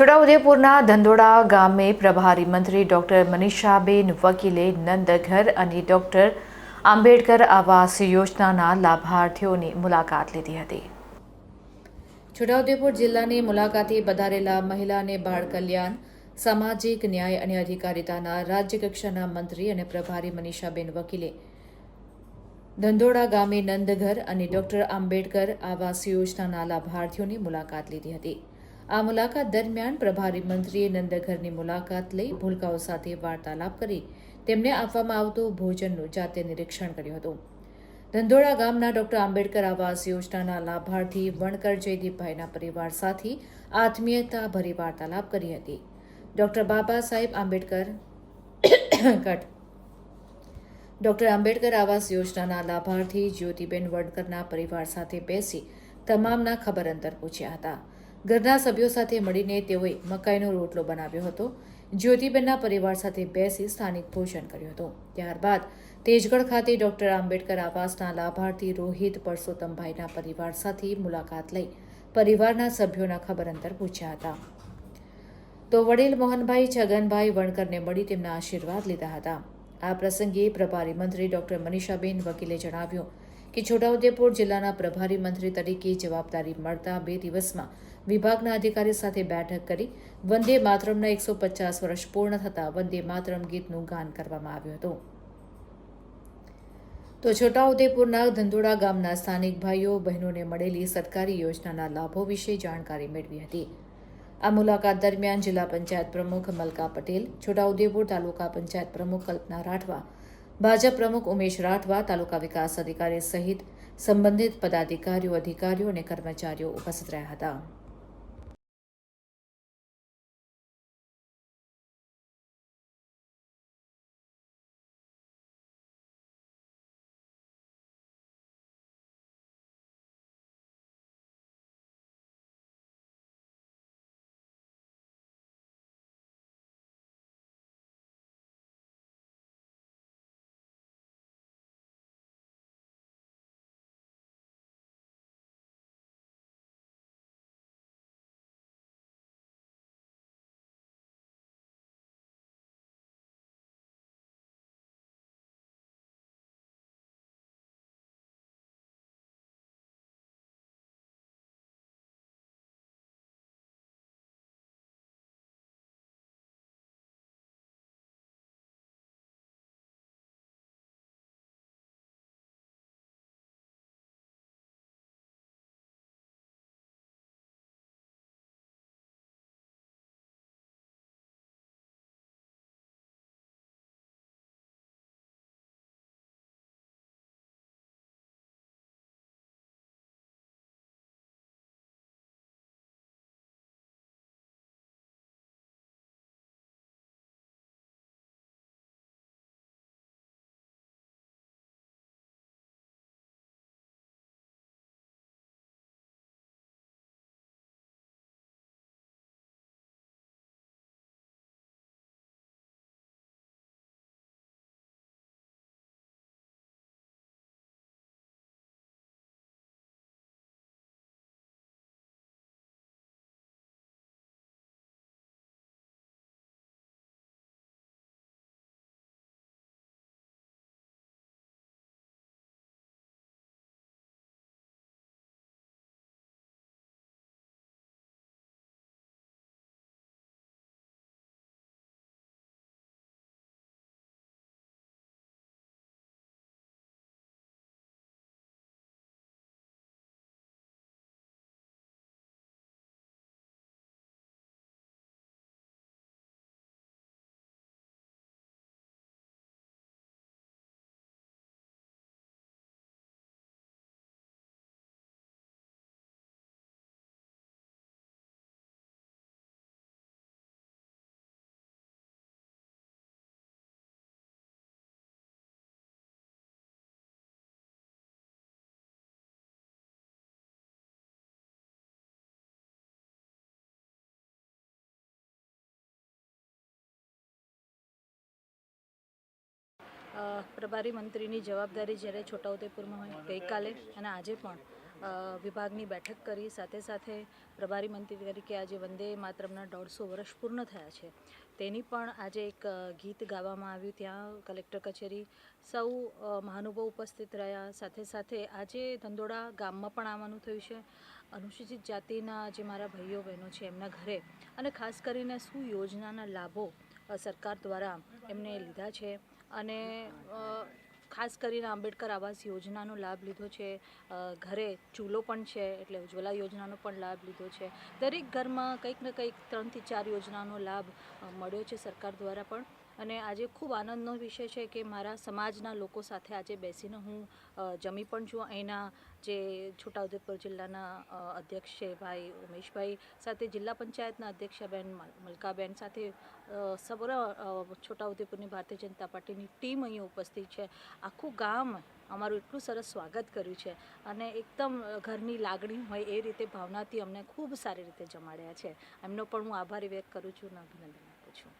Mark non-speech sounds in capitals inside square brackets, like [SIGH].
છોટાઉદેપુરના ધંધોડા ગામે પ્રભારી મંત્રી ડોક્ટર મનીષાબેન વકીલે નંદઘર અને ડોક્ટર આંબેડકર આવાસ યોજનાના લાભાર્થીઓની મુલાકાત લીધી હતી. છોટાઉદેપુર જિલ્લાની મુલાકાતે પધારેલા મહિલા અને બાળ કલ્યાણ, સામાજિક ન્યાય અને અધિકારિતાના રાજ્યકક્ષાના મંત્રી અને પ્રભારી મનીષાબેન વકીલે ધંધોડા ગામે નંદઘર અને ડોક્ટર આંબેડકર આવાસ યોજનાના લાભાર્થીઓની મુલાકાત લીધી હતી. આ મુલાકાત દરમિયાન પ્રભારી મંત્રીએ નંદઘરની મુલાકાત લઈ ભૂલકાઓ સાથે વાર્તાલાપ કરી તેમને આપવામાં આવતું ભોજનનું જાતે નિરીક્ષણ કર્યું હતું. ધંધોડા ગામના ડોક્ટર આંબેડકર આવાસ યોજનાના લાભાર્થી વણકર જયદીપભાઈના પરિવાર સાથે આત્મીયતા ભરી વાર્તાલાપ કરી હતી. Doctor Baba Saheb Ambedkar [COUGHS] cut. Doctor Ambedkar આવાસ યોજનાના લાભાર્થી જ્યોતિબેન વડકરના પરિવાર સાથે બેસી તમામના ખબર અંતર પૂછ્યા હતા. ઘરના સભ્યો સાથે મળીને તેઓએ મકાઈનો રોટલો બનાવ્યો હતો. જ્યોતિબેનના પરિવાર સાથે બેસી સ્થાનિક ભોજન કર્યું હતું. ત્યારબાદ તેજગઢ ખાતે ડોક્ટર આંબેડકર આવાસના લાભાર્થી રોહિત પરસોત્તમભાઈના પરિવાર સાથે મુલાકાત લઈ પરિવારના સભ્યોના ખબર અંતર પૂછ્યા હતા. તો વડીલ મોહનભાઈ છગનભાઈ વણકરને મળી તેમના આશીર્વાદ લીધા હતા. આ પ્રસંગે પ્રભારી મંત્રી ડોક્ટર મનીષાબેન વકીલે જણાવ્યું કે છોટાઉદેપુર જિલ્લાના પ્રભારી મંત્રી તરીકે જવાબદારી મળતા બે દિવસમાં વિભાગના અધિકારી સાથે બેઠક કરી વંદે માતરમના એકસો પચાસ વર્ષ પૂર્ણ થતાં વંદે માતરમ ગીતનું ગાન કરવામાં આવ્યું હતું. તો છોટાઉદેપુરના ધંધોડા ગામના સ્થાનિક ભાઈઓ, બહેનોને મળેલી સરકારી યોજનાના લાભો વિશે જાણકારી મેળવી હતી. આ મુલાકાત દરમિયાન જિલ્લા પંચાયત પ્રમુખ મલકા પટેલ, છોટાઉદેપુર તાલુકા પંચાયત પ્રમુખ કલ્પના રાઠવા, ભાજપ પ્રમુખ ઉમેશ રાઠવા, તાલુકા વિકાસ અધિકારી સહિત સંબંધિત પદાધિકારીઓ, અધિકારીઓ અને કર્મચારીઓ ઉપસ્થિત રહ્યા હતા. પ્રભારી મંત્રીની જવાબદારી જ્યારે છોટાઉદેપુરમાં હોય ગઈકાલે અને આજે પણ વિભાગની બેઠક કરી, સાથે સાથે પ્રભારી મંત્રી તરીકે આજે વંદે માતરમના દોઢસો વર્ષ પૂર્ણ થયા છે. તેની પણ આજે એક ગીત ગાવામાં આવ્યું. ત્યાં કલેક્ટર કચેરી સૌ મહાનુભાવ ઉપસ્થિત રહ્યા. સાથે સાથે આજે ધંધોડા ગામમાં પણ આવવાનું થયું છે. અનુસૂચિત જાતિના જે મારા ભાઈઓ બહેનો છે એમના ઘરે અને ખાસ કરીને શું યોજનાના લાભો સરકાર દ્વારા એમને લીધા છે અને ખાસ કરીને આંબેડકર આવાસ યોજનાનો લાભ લીધો છે. ઘરે ચૂલો પણ છે એટલે ઉજ્જવલા યોજનાનો પણ લાભ લીધો છે. દરેક ઘરમાં કંઈક ને કંઈક ત્રણથી ચાર યોજનાનો લાભ મળ્યો છે સરકાર દ્વારા પણ. અને આજે ખૂબ આનંદનો વિષય છે કે મારા સમાજના લોકો સાથે આજે બેસીને હું જમી પણ છું. અહીંના જે છોટાઉદેપુર જિલ્લાના અધ્યક્ષ છે ભાઈ ઉમેશભાઈ સાથે જિલ્લા પંચાયતના અધ્યક્ષાબેન મલકાબેન સાથે અ, છોટાઉદેપુરની ભારતીય જનતા પાર્ટીની ટીમ અહીં ઉપસ્થિત છે. આખું ગામ અમારું એટલું સરસ સ્વાગત કર્યું છે અને એકદમ ઘરની લાગણી હોય એ રીતે ભાવનાથી અમને ખૂબ સારી રીતે જમાડ્યા છે. એમનો પણ હું આભારી વ્યક્ત કરું છું અને અભિનંદન આપું છું.